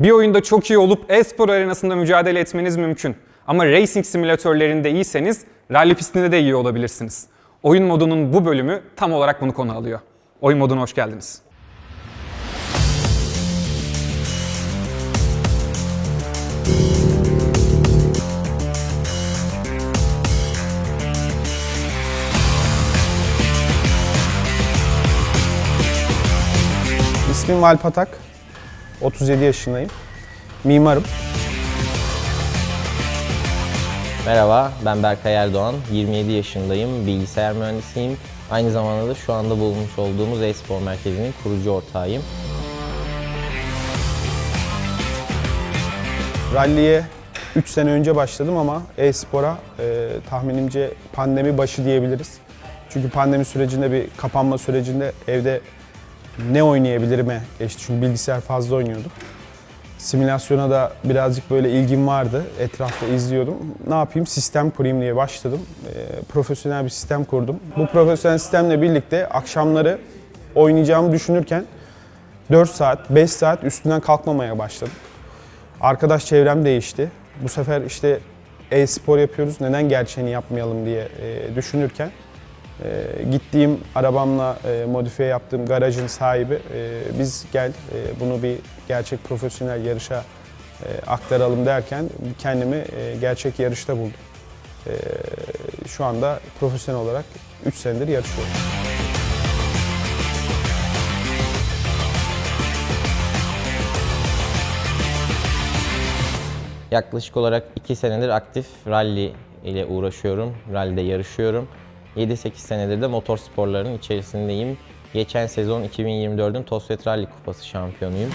Bir oyunda çok iyi olup e-spor arenasında mücadele etmeniz mümkün. Ama racing simülatörlerinde iyiyseniz rally pistinde de iyi olabilirsiniz. Oyun modunun bu bölümü tam olarak bunu konu alıyor. Oyun moduna hoş geldiniz. İsmim Alpatak. 37 yaşındayım. Mimarım. Merhaba, ben Berkay Erdoğan. 27 yaşındayım, bilgisayar mühendisiyim. Aynı zamanda da şu anda bulunmuş olduğumuz e-spor merkezinin kurucu ortağıyım. Rally'ye 3 sene önce başladım ama e-spora e, tahminimce pandemi başı diyebiliriz. Çünkü pandemi sürecinde bir kapanma sürecinde evde ne oynayabilirime geçti. Çünkü bilgisayar fazla oynuyordum. Simülasyona da birazcık böyle ilgim vardı. Etrafta izliyordum. Ne yapayım? Sistem kurayım diye başladım. E, profesyonel bir sistem kurdum. Bu profesyonel sistemle birlikte akşamları oynayacağımı düşünürken 4 saat, 5 saat üstünden kalkmamaya başladım. Arkadaş çevrem değişti. Bu sefer işte e-spor yapıyoruz, neden gerçeğini yapmayalım diye e, düşünürken e, gittiğim arabamla e, modifiye yaptığım garajın sahibi e, biz gel e, bunu bir gerçek profesyonel yarışa e, aktaralım derken kendimi e, gerçek yarışta buldum. E, şu anda profesyonel olarak 3 senedir yarışıyorum. Yaklaşık olarak 2 senedir aktif rally ile uğraşıyorum. Rally'de yarışıyorum. 7-8 senedir de motor sporlarının içerisindeyim. Geçen sezon 2024'ün Tosvet Rally Kupası şampiyonuyum.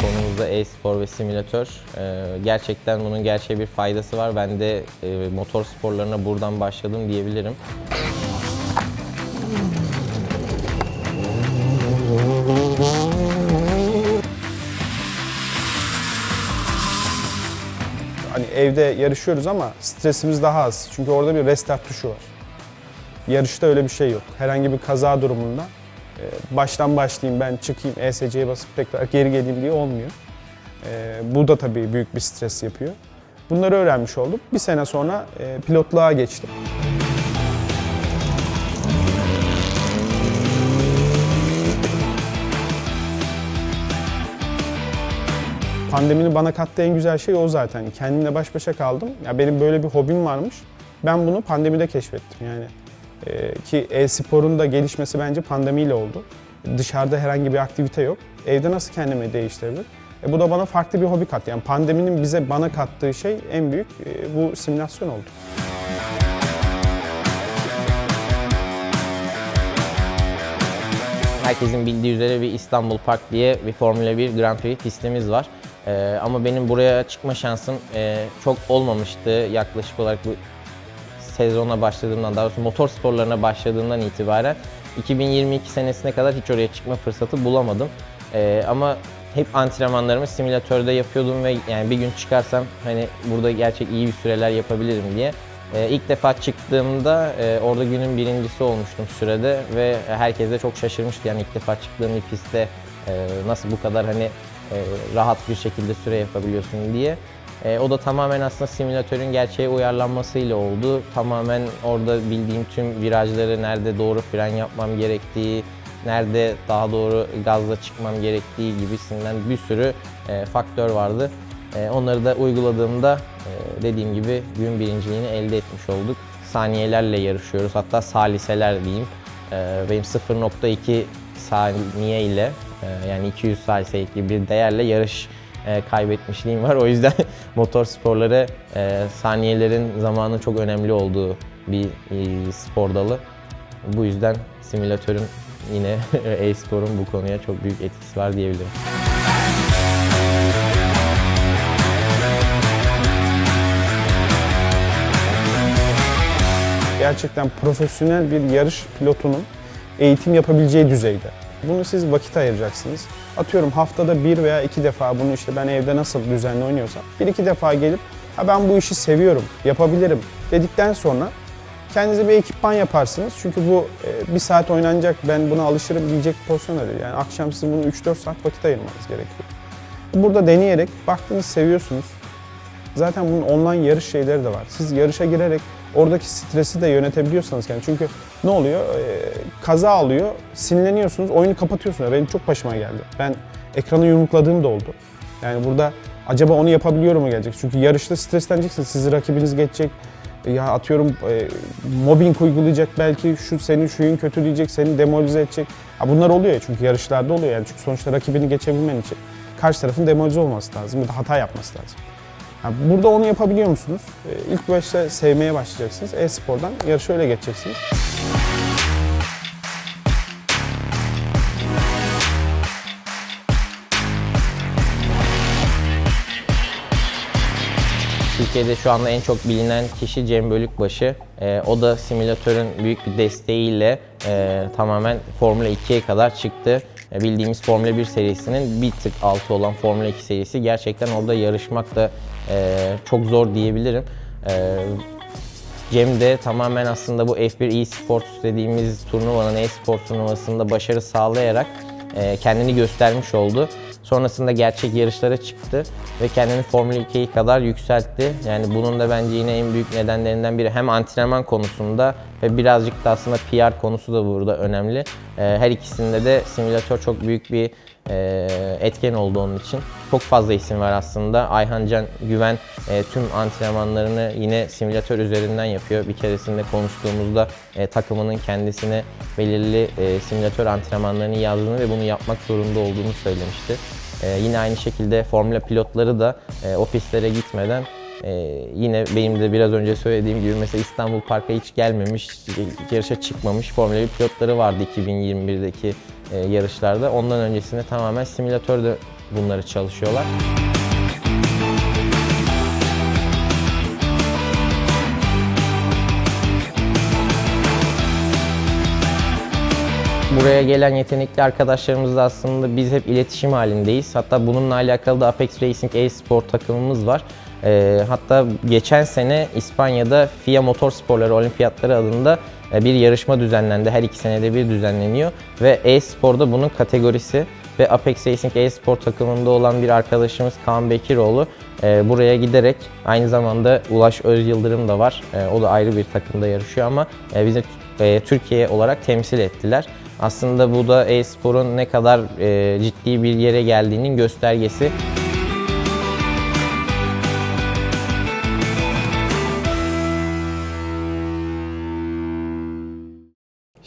Konumuzda e-spor ve simülatör. Ee, gerçekten bunun gerçeğe bir faydası var. Ben de e, motor sporlarına buradan başladım diyebilirim. Hani evde yarışıyoruz ama stresimiz daha az. Çünkü orada bir restart tuşu var. Yarışta öyle bir şey yok. Herhangi bir kaza durumunda e, baştan başlayayım ben çıkayım ESC'ye basıp tekrar geri geleyim diye olmuyor. E, Bu da tabii büyük bir stres yapıyor. Bunları öğrenmiş oldum. Bir sene sonra e, pilotluğa geçtim. Pandeminin bana kattığı en güzel şey o zaten. Kendimle baş başa kaldım. Ya benim böyle bir hobim varmış. Ben bunu pandemide keşfettim yani. Ee, ki e-sporun da gelişmesi bence pandemiyle oldu. Dışarıda herhangi bir aktivite yok. Evde nasıl kendimi değiştirebilir? E, bu da bana farklı bir hobi kattı. Yani pandeminin bize bana kattığı şey en büyük e, bu simülasyon oldu. Herkesin bildiği üzere bir İstanbul Park diye bir Formula 1 Grand Prix pistimiz var. Ee, ama benim buraya çıkma şansım e, çok olmamıştı. Yaklaşık olarak bu sezona başladığımdan, daha doğrusu motor sporlarına başladığımdan itibaren 2022 senesine kadar hiç oraya çıkma fırsatı bulamadım. Ee, ama hep antrenmanlarımı simülatörde yapıyordum ve yani bir gün çıkarsam hani burada gerçek iyi bir süreler yapabilirim diye. Ee, ilk defa çıktığımda e, orada günün birincisi olmuştum sürede ve herkes de çok şaşırmıştı. Yani ilk defa çıktığım bir pistte e, nasıl bu kadar hani rahat bir şekilde süre yapabiliyorsun diye. E, o da tamamen aslında simülatörün gerçeğe uyarlanmasıyla oldu. Tamamen orada bildiğim tüm virajları nerede doğru fren yapmam gerektiği, nerede daha doğru gazla çıkmam gerektiği gibisinden bir sürü e, faktör vardı. E, onları da uyguladığımda e, dediğim gibi gün birinciliğini elde etmiş olduk. Saniyelerle yarışıyoruz hatta saliseler diyeyim. E, benim 0.2 saniye ile e, yani 200 saliselik bir değerle yarış e, kaybetmişliğim var. O yüzden motor sporları e, saniyelerin zamanın çok önemli olduğu bir e, spor dalı. Bu yüzden simülatörün yine e-sporun bu konuya çok büyük etkisi var diyebilirim. gerçekten profesyonel bir yarış pilotunun eğitim yapabileceği düzeyde. Bunu siz vakit ayıracaksınız. Atıyorum haftada bir veya iki defa bunu işte ben evde nasıl düzenli oynuyorsam bir iki defa gelip ha ben bu işi seviyorum, yapabilirim dedikten sonra Kendinize bir ekipman yaparsınız. Çünkü bu e, bir saat oynanacak, ben buna alışırım diyecek bir pozisyon değil. Yani akşam sizin bunu 3-4 saat vakit ayırmanız gerekiyor. Burada deneyerek baktınız seviyorsunuz. Zaten bunun online yarış şeyleri de var. Siz yarışa girerek oradaki stresi de yönetebiliyorsanız yani çünkü ne oluyor? Ee, kaza alıyor, sinirleniyorsunuz, oyunu kapatıyorsunuz. Benim çok başıma geldi. Ben ekranı yumrukladığım da oldu. Yani burada acaba onu yapabiliyor mu gelecek? Çünkü yarışta stresleneceksiniz. Sizi rakibiniz geçecek. Ya atıyorum e, mobbing uygulayacak belki şu senin şuyun kötüleyecek, seni demoralize edecek. Ha bunlar oluyor ya çünkü yarışlarda oluyor yani çünkü sonuçta rakibini geçebilmen için karşı tarafın demoralize olması lazım ya da hata yapması lazım. Burada onu yapabiliyor musunuz? E, ilk başta sevmeye başlayacaksınız. E-spordan yarışı öyle geçeceksiniz. Türkiye'de şu anda en çok bilinen kişi Cem Bölükbaşı. Ee, o da simülatörün büyük bir desteğiyle e, tamamen Formula 2'ye kadar çıktı. E, bildiğimiz Formula 1 serisinin bir tık altı olan Formula 2 serisi. Gerçekten orada yarışmak da e, çok zor diyebilirim. E, Cem de tamamen aslında bu F1 eSports dediğimiz turnuvanın e-spor turnuvasında başarı sağlayarak e, kendini göstermiş oldu. Sonrasında gerçek yarışlara çıktı ve kendini Formula 2'ye kadar yükseltti. Yani bunun da bence yine en büyük nedenlerinden biri hem antrenman konusunda ve birazcık da aslında PR konusu da burada önemli. E, her ikisinde de simülatör çok büyük bir e, etken oldu onun için. Çok fazla isim var aslında. Ayhan Can Güven e, tüm antrenmanlarını yine simülatör üzerinden yapıyor. Bir keresinde konuştuğumuzda e, takımının kendisine belirli e, simülatör antrenmanlarını yazdığını ve bunu yapmak zorunda olduğunu söylemişti. E, yine aynı şekilde Formula pilotları da e, o pistlere gitmeden e, yine benim de biraz önce söylediğim gibi mesela İstanbul Park'a hiç gelmemiş, yarışa çıkmamış Formula 1 pilotları vardı 2021'deki e, yarışlarda. Ondan öncesinde tamamen simülatörde bunları çalışıyorlar. Buraya gelen yetenekli arkadaşlarımızla aslında biz hep iletişim halindeyiz. Hatta bununla alakalı da Apex Racing e-spor takımımız var. Ee, hatta geçen sene İspanya'da FIA Motorsporları Olimpiyatları adında e, bir yarışma düzenlendi. Her iki senede bir düzenleniyor ve e-sporda bunun kategorisi ve Apex Racing e-spor takımında olan bir arkadaşımız Kaan Bekiroğlu e, buraya giderek aynı zamanda Ulaş Öz Yıldırım da var. E, o da ayrı bir takımda yarışıyor ama e, bizi e, Türkiye olarak temsil ettiler. Aslında bu da e-sporun ne kadar e, ciddi bir yere geldiğinin göstergesi.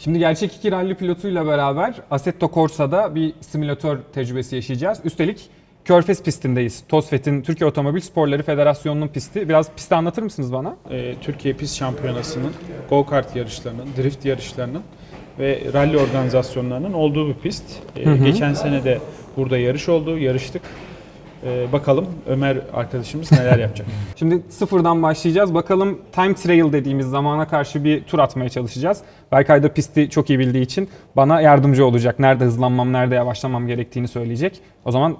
Şimdi gerçek iki ralli pilotuyla beraber Assetto Corsa'da bir simülatör tecrübesi yaşayacağız. Üstelik Körfez pistindeyiz. TOSFET'in Türkiye Otomobil Sporları Federasyonu'nun pisti. Biraz pisti anlatır mısınız bana? e, Türkiye Pist Şampiyonası'nın, go-kart yarışlarının, drift yarışlarının ve rally organizasyonlarının olduğu bir pist. E, Geçen sene de burada yarış oldu, yarıştık. E, bakalım Ömer arkadaşımız neler yapacak. Şimdi sıfırdan başlayacağız. Bakalım time trial dediğimiz zamana karşı bir tur atmaya çalışacağız. Berkay da pisti çok iyi bildiği için bana yardımcı olacak. Nerede hızlanmam, nerede yavaşlamam gerektiğini söyleyecek. O zaman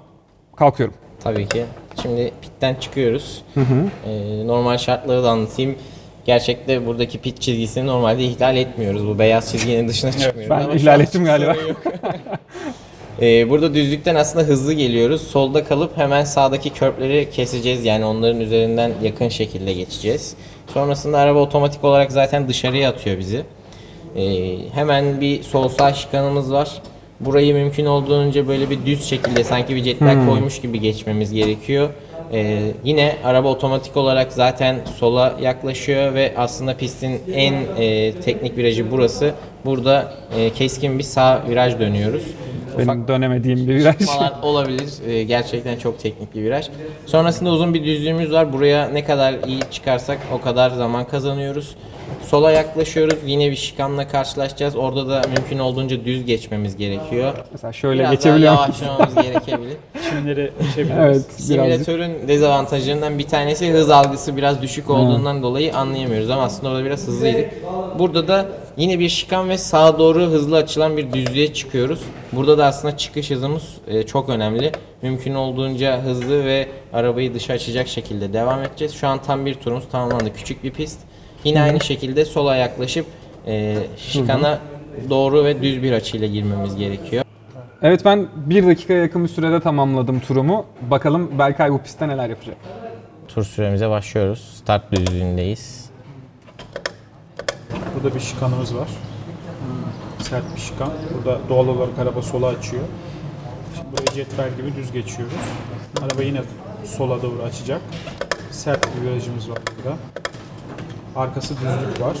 kalkıyorum. Tabii ki. Şimdi pitten çıkıyoruz. Ee, normal şartları da anlatayım. Gerçekte buradaki pit çizgisini normalde ihlal etmiyoruz. Bu beyaz çizginin dışına çıkmıyoruz. ben Ama ihlal ettim galiba. Ee, burada düzlükten aslında hızlı geliyoruz. Solda kalıp hemen sağdaki körpleri keseceğiz. Yani onların üzerinden yakın şekilde geçeceğiz. Sonrasında araba otomatik olarak zaten dışarıya atıyor bizi. Ee, hemen bir sol sağ şikanımız var. Burayı mümkün olduğunca böyle bir düz şekilde sanki bir jetlag koymuş gibi geçmemiz gerekiyor. Ee, yine araba otomatik olarak zaten sola yaklaşıyor ve aslında pistin en e, teknik virajı burası. Burada e, keskin bir sağ viraj dönüyoruz. Benim dönemediğim bir viraj. Çıkmalar olabilir. Ee, gerçekten çok teknik bir viraj. Sonrasında uzun bir düzlüğümüz var. Buraya ne kadar iyi çıkarsak o kadar zaman kazanıyoruz. Sola yaklaşıyoruz. Yine bir şikanla karşılaşacağız. Orada da mümkün olduğunca düz geçmemiz gerekiyor. Mesela şöyle Biraz daha geçebiliyor muyum? yavaşlamamız gerekebilir. Çimleri geçebiliriz. Evet, birazcık. Simülatörün dezavantajlarından bir tanesi hız algısı biraz düşük olduğundan dolayı anlayamıyoruz ama aslında orada biraz hızlıydık. Burada da yine bir şikan ve sağa doğru hızlı açılan bir düzlüğe çıkıyoruz. Burada da aslında çıkış hızımız e, çok önemli. Mümkün olduğunca hızlı ve arabayı dışa açacak şekilde devam edeceğiz. Şu an tam bir turumuz tamamlandı. Küçük bir pist. Yine aynı şekilde sola yaklaşıp e, şikana doğru ve düz bir açıyla girmemiz gerekiyor. Evet ben bir dakikaya yakın bir sürede tamamladım turumu. Bakalım Berkay bu pistte neler yapacak. Tur süremize başlıyoruz. Start düzlüğündeyiz. Burada bir şikanımız var. Sert bir şikan. Burada doğal olarak araba sola açıyor. Şimdi buraya cetvel gibi düz geçiyoruz. Araba yine sola doğru açacak. Sert bir virajımız var burada. Arkası düzlük var.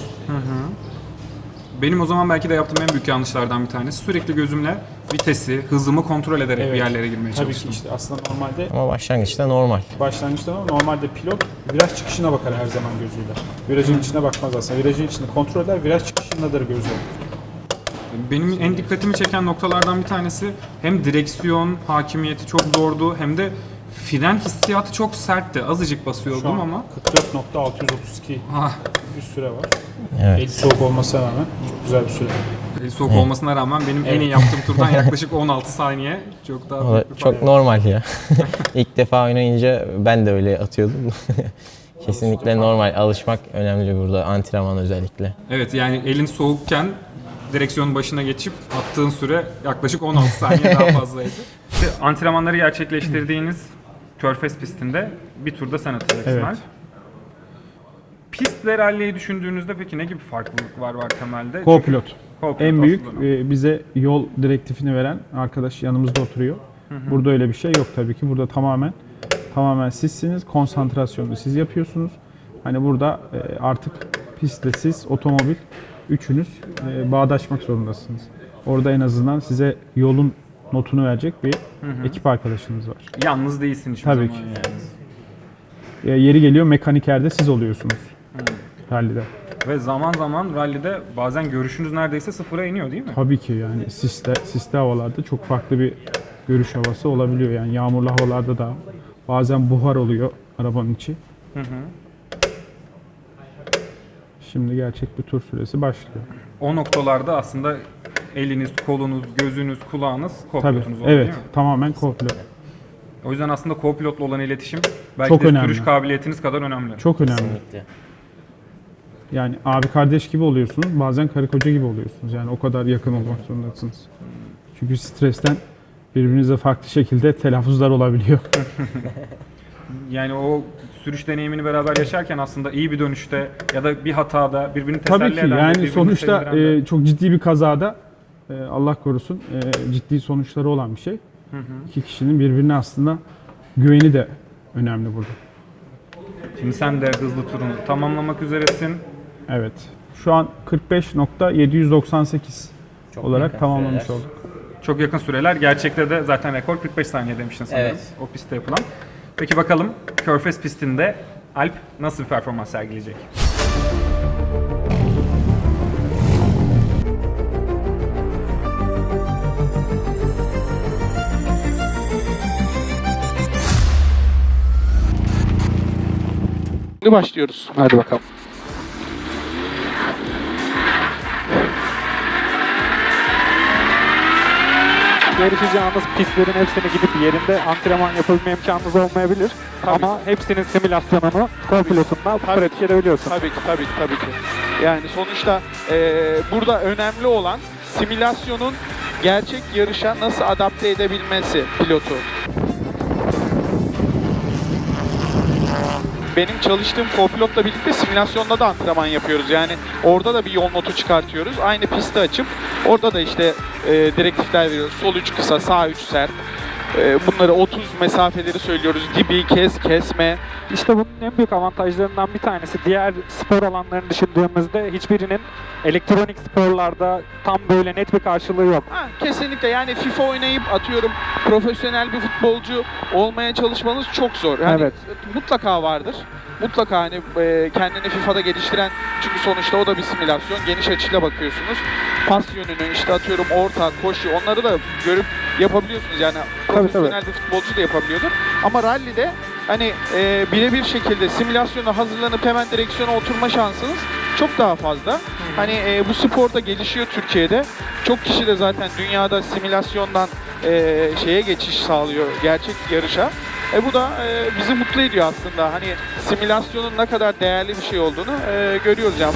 Benim o zaman belki de yaptığım en büyük yanlışlardan bir tanesi. Sürekli gözümle vitesi, hızımı kontrol ederek Evet. bir yerlere girmeye Tabii ki çalıştım. işte aslında normalde Ama başlangıçta normal. başlangıçta ama normalde pilot viraj çıkışına bakar her zaman gözüyle. Virajın içine bakmaz aslında. Virajın içinde kontrol eder, viraj çıkışındadır gözü. Benim en dikkatimi çeken noktalardan bir tanesi hem direksiyon hakimiyeti çok zordu hem de fren hissiyatı çok sertti. Azıcık Şu basıyordum an ama 44.632 ah, bir süre var. Evet. El soğuk olmasına rağmen çok güzel bir süre. soğuk olmasına rağmen benim en iyi yaptığım turdan yaklaşık 16 saniye çok daha O da büyük bir fark. çok normal ya. İlk defa oynayınca ben de öyle atıyordum. Kesinlikle normal. Alışmak önemli burada. Antrenman özellikle. Evet yani elin soğukken direksiyonun başına geçip attığın süre yaklaşık 16 saniye daha fazlaydı. İşte antrenmanları gerçekleştirdiğiniz Körfez pistinde bir turda sen atacaksın Evet. Alp. Pist ve rally'yi düşündüğünüzde peki ne gibi farklılık var var temelde? Co-pilot. Co-pilot En büyük e, bize yol direktifini veren arkadaş yanımızda oturuyor. Burada öyle bir şey yok tabii ki. Burada tamamen tamamen sizsiniz. Konsantrasyonu siz yapıyorsunuz. Hani burada e, artık pistte siz, otomobil üçünüz e, bağdaşmak zorundasınız. Orada en azından size yolun notunu verecek bir ekip arkadaşınız var. Yalnız değilsin hiçbir Tabii zaman ki. yani. E, yeri geliyor mekanikerde siz oluyorsunuz. Rallide. Ve zaman zaman rally'de bazen görüşünüz neredeyse sıfıra iniyor değil mi? Tabii ki yani siste, siste havalarda çok farklı bir görüş havası olabiliyor. Yani yağmurlu havalarda da bazen buhar oluyor arabanın içi. Şimdi gerçek bir tur süresi başlıyor. O noktalarda aslında eliniz, kolunuz, gözünüz, kulağınız Tabii. co-pilotunuz oluyor Evet, değil mi? tamamen co-pilot. O yüzden aslında co-pilotla olan iletişim belki Çok de önemli. sürüş kabiliyetiniz kadar önemli. Çok önemli. Kesinlikle. Yani abi kardeş gibi oluyorsunuz, bazen karı koca gibi oluyorsunuz. Yani o kadar yakın olmak zorundasınız. Çünkü stresten birbirinize farklı şekilde telaffuzlar olabiliyor. Yani o sürüş deneyimini beraber yaşarken aslında iyi bir dönüşte ya da bir hatada birbirini teselli Tabii ki eden de, yani birbirini sonuçta sevindiren de. e, çok ciddi bir kazada Allah korusun e, ciddi sonuçları olan bir şey. İki kişinin birbirine aslında güveni de önemli burada. Şimdi sen de hızlı turunu tamamlamak üzeresin. Evet. Şu an 45.798 Çok olarak tamamlamış süreler. olduk. Çok yakın süreler. Gerçekte de zaten rekor 45 saniye demiştin sanırım Evet. o pistte yapılan. Peki bakalım Körfez pistinde Alp nasıl bir performans sergileyecek? Şimdi başlıyoruz. Hadi bakalım. yarışacağınız pistlerin hepsini gidip yerinde antrenman yapabilme imkanınız olmayabilir. Tabii. Ama hepsinin simülasyonunu co-pilotunda pratik edebiliyorsun. Tabii ki, tabii ki, tabii ki. Yani sonuçta eee, burada önemli olan simülasyonun gerçek yarışa nasıl adapte edebilmesi pilotu. Benim çalıştığım co-pilotla birlikte simülasyonda da antrenman yapıyoruz. Yani orada da bir yol notu çıkartıyoruz. Aynı pisti açıp orada da işte eee, direktifler veriyoruz. Sol 3 kısa, sağ 3 sert. Eee, bunları 30 mesafeleri söylüyoruz. Dibi, kes, kesme. İşte bunun en büyük avantajlarından bir tanesi diğer spor alanlarını düşündüğümüzde hiçbirinin elektronik sporlarda tam böyle net bir karşılığı yok. Ha, kesinlikle yani FIFA oynayıp atıyorum profesyonel bir futbolcu olmaya çalışmanız çok zor. Yani Evet. mutlaka vardır. Mutlaka hani e, kendini FIFA'da geliştiren çünkü sonuçta o da bir simülasyon. Geniş açıyla bakıyorsunuz. Pas yönünü işte atıyorum orta, koşu onları da görüp yapabiliyorsunuz. Yani profesyonel bir futbolcu da yapabiliyordur. Ama rally'de hani e, birebir şekilde simülasyona hazırlanıp hemen direksiyona oturma şansınız çok daha fazla. Hani e, bu spor da gelişiyor Türkiye'de. Çok kişi de zaten dünyada simülasyondan e, şeye geçiş sağlıyor gerçek yarışa. E bu da e, bizi mutlu ediyor aslında. Hani simülasyonun ne kadar değerli bir şey olduğunu e, görüyoruz yani.